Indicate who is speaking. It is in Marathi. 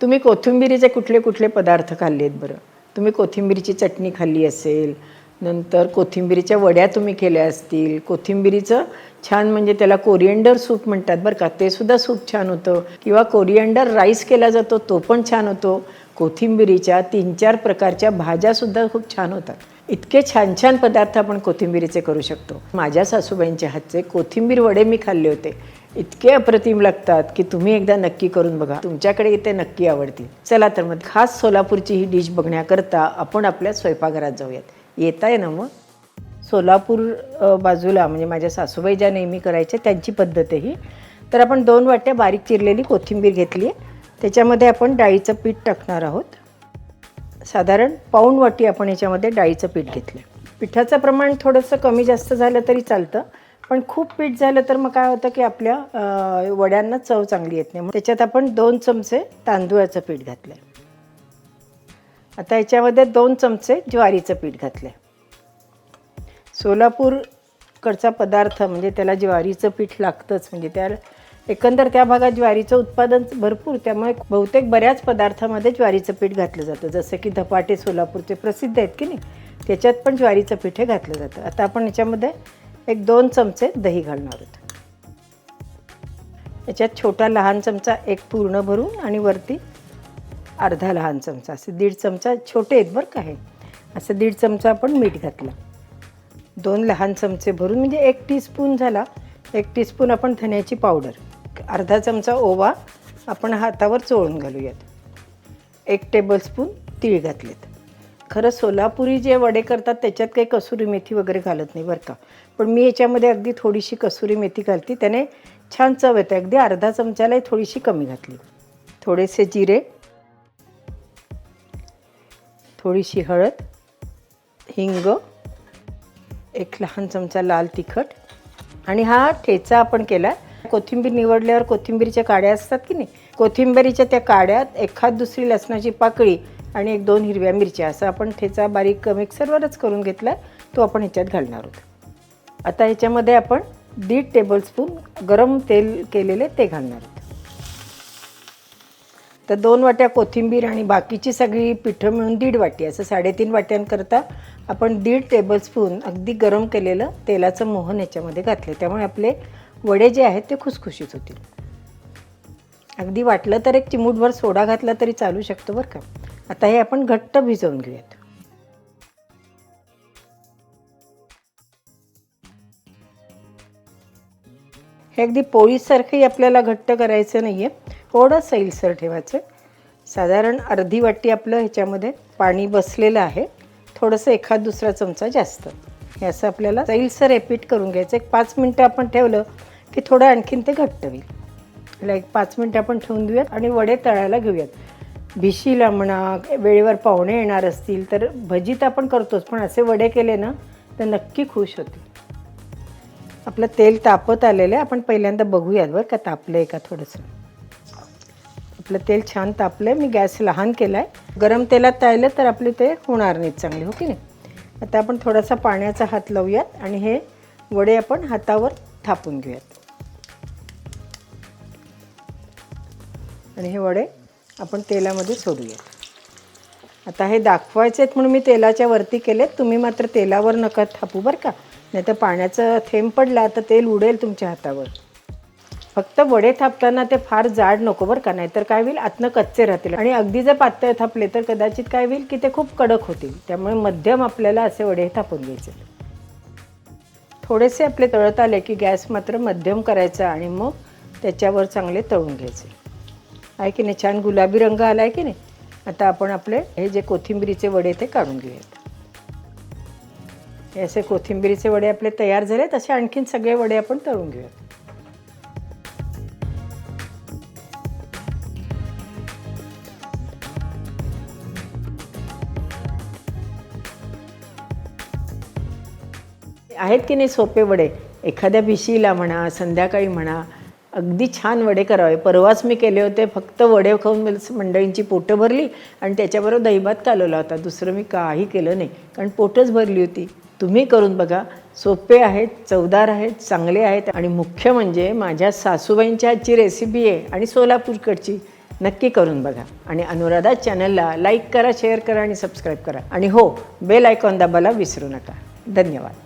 Speaker 1: तुम्ही कोथिंबिरीचे कुठले कुठले पदार्थ खाल्ले आहेत बरं? तुम्ही कोथिंबीरीची चटणी खाल्ली असेल नंतर कोथिंबिरीच्या वड्या तुम्ही केल्या असतील कोथिंबिरीचं छान म्हणजे त्याला कोरिएंडर सूप म्हणतात बरं का ते सुद्धा सूप छान होतं. किंवा कोरिएंडर राईस केला जातो तो पण छान होतो. कोथिंबिरीच्या तीन चार प्रकारच्या भाज्यासुद्धा खूप छान होतात. इतके छान छान पदार्थ आपण कोथिंबिरीचे करू शकतो. माझ्या सासूबाईंच्या हातचे कोथिंबीर वडे मी खाल्ले होते. इतके अप्रतिम लागतात की तुम्ही एकदा नक्की करून बघा. तुमच्याकडे ते नक्की आवडतील. चला तर मग खास सोलापूरची ही डिश बघण्याकरता आपण आपल्या स्वयंपाकघरात जाऊयात. येता आहे ना मग? सोलापूर बाजूला म्हणजे माझ्या सासूबाई ज्या नेहमी करायच्या त्यांची पद्धत आहे ही. तर आपण दोन वाट्या बारीक चिरलेली कोथिंबीर घेतली आहे त्याच्यामध्ये आपण डाळीचं पीठ टाकणार आहोत. साधारण पाऊण वाटी आपण याच्यामध्ये डाळीचं पीठ घेतलं पिठाचं प्रमाण थोडंसं कमी जास्त झालं तरी चालतं. पण खूप पीठ झालं तर मग काय होतं की आपल्या वड्यांना चव चांगली येत नाही. मग त्याच्यात आपण दोन चमचे तांदूळाचं पीठ घातलं आहे आता याच्यामध्ये दोन चमचे ज्वारीचं पीठ घातलं आहे सोलापूरकडचा पदार्थ म्हणजे त्याला ज्वारीचं पीठ लागतंच. म्हणजे त्या एकंदर त्या भागात ज्वारीचं उत्पादन भरपूर त्यामुळे बहुतेक बऱ्याच पदार्थामध्ये ज्वारीचं पीठ घातलं जातं. जसं की धपाटे सोलापूरचे प्रसिद्ध आहेत की नाही त्याच्यात पण ज्वारीचं पीठ हे घातलं जातं. आता आपण याच्यामध्ये एक दोन चमचे दही घालणार आहोत. याच्यात छोटा लहान चमचा एक पूर्ण भरून आणि वरती अर्धा लहान चमचा. असे दीड चमचा छोटे आहेत बरं का हे. असं दीड चमचा आपण मीठ घातलं. दोन लहान चमचे भरून म्हणजे एक टीस्पून झाला. एक टीस्पून आपण धन्याची पावडर अर्धा चमचा ओवा आपण हातावर चोळून घालूयात. एक टेबलस्पून तीळ घातलेत. खरं सोलापुरी जे वडे करतात त्याच्यात काही कसुरी मेथी वगैरे घालत नाही बरं का. पण मी याच्यामध्ये अगदी थोडीशी कसुरी मेथी घालते. त्याने छान चव येते. अगदी अर्धा चमच्यालाही थोडीशी कमी घातली. थोडेसे जिरे थोडीशी हळद हिंग एक लहान चमचा लाल तिखट आणि हा ठेचा आपण केला कोथिंबीर निवडल्यावर कोथिंबीरच्या काड्या असतात की नाही कोथिंबीरीच्या त्या काड्यात एखाद दुसरी लसणाची पाकळी आणि एक दोन हिरव्या मिरच्या असं आपण ठेचा बारीक मिक्सरवरच करून घेतला तो आपण ह्याच्यात घालणार आहोत. आता ह्याच्यामध्ये आपण दीड टेबलस्पून गरम तेल केलेले ते घालणार आहोत. तर दोन वाट्या कोथिंबीर आणि बाकीची सगळी पिठं मिळून दीड वाटी असं साडेतीन वाट्यांकरता आपण दीड टेबलस्पून अगदी गरम केलेलं तेलाचं मोहन याच्यामध्ये घातले त्यामुळे आपले वडे जे आहेत ते खुसखुशीत होतील. अगदी वाटलं तर एक चिमूटभर सोडा घातला तरी चालू शकतो बरं का. आता हे आपण घट्ट भिजवून घेऊयात. हे अगदी पोळीसारखंही आपल्याला घट्ट करायचं नाही आहे थोडं सैलसर ठेवायचं. साधारण अर्धी वाटी आपलं ह्याच्यामध्ये पाणी बसलेलं आहे. थोडंसं एखाद दुसरा चमचा जास्त. हे असं आपल्याला सैलसर रेपीट करून घ्यायचं. एक पाच मिनटं आपण ठेवलं की थोडं आणखीन ते घट्ट होईल. त्याला एक पाच मिनटं आपण ठेवून देऊयात आणि वडे तळायला घेऊयात. भिशीला म्हणा वेळेवर पाहुणे येणार असतील तर भजी तर आपण करतोच पण असे वडे केले ना तर नक्की खुश होतील. आपलं तेल तापत आलेलं आहे आपण पहिल्यांदा बघूयात बरं का तापलं आहे का थोडंसं. आपलं तेल छान तापलं आहे मी गॅस लहान केला आहे गरम तेलात तळलं तर आपले ते होणार नाहीत चांगले हो की नाही? आता आपण थोडासा पाण्याचा हात लावूयात आणि हे वडे आपण हातावर थापून घेऊयात. आणि हे वडे आपण तेलामध्ये सोडूया. आता हे दाखवायचे आहेत म्हणून मी तेलाच्या वरती केलेत. तुम्ही मात्र तेलावर नका थापू बरं का. नाही तर पाण्याचं थेंब पडला तर तेल उडेल तुमच्या हातावर. फक्त वडे थापताना ते फार जाड नको बरं का. नाहीतर काय होईल? आतनं कच्चे राहतील. आणि अगदी जर पातळ थापले तर कदाचित काय होईल की ते खूप कडक होतील. त्यामुळे मध्यम आपल्याला असे वडे थापून घ्यायचे थोडेसे आपले तळत आले की गॅस मात्र मध्यम करायचा आणि मग त्याच्यावर चांगले तळून घ्यायचे. आहे की नाही? छान गुलाबी रंग आला आहे की नाही? आता आपण आपले हे जे कोथिंबिरीचे वडे ते काढून घेऊयात. हे असे कोथिंबिरीचे वडे आपले तयार झाले तसे आणखीन सगळे वडे आपण तळून घेऊयात. आहेत की नाही सोपे वडे? एखाद्या भिशीला म्हणा संध्याकाळी म्हणा अगदी छान वडे करावे. परवाच मी केले होते फक्त वडे खाऊन मंडळींची पोटं भरली आणि त्याच्याबरोबर दहीभात कालवला होता. दुसरं मी काही केलं नाही कारण पोटच भरली होती. तुम्ही करून बघा. सोपे आहेत चवदार आहेत चांगले आहेत आणि मुख्य म्हणजे माझ्या सासूबाईंच्या आजची रेसिपी आहे आणि सोलापूरकडची. नक्की करून बघा. आणि अनुराधा चॅनलला लाईक करा शेअर करा आणि सबस्क्राईब करा. आणि हो बेल आयकॉन दाबायला विसरू नका. धन्यवाद.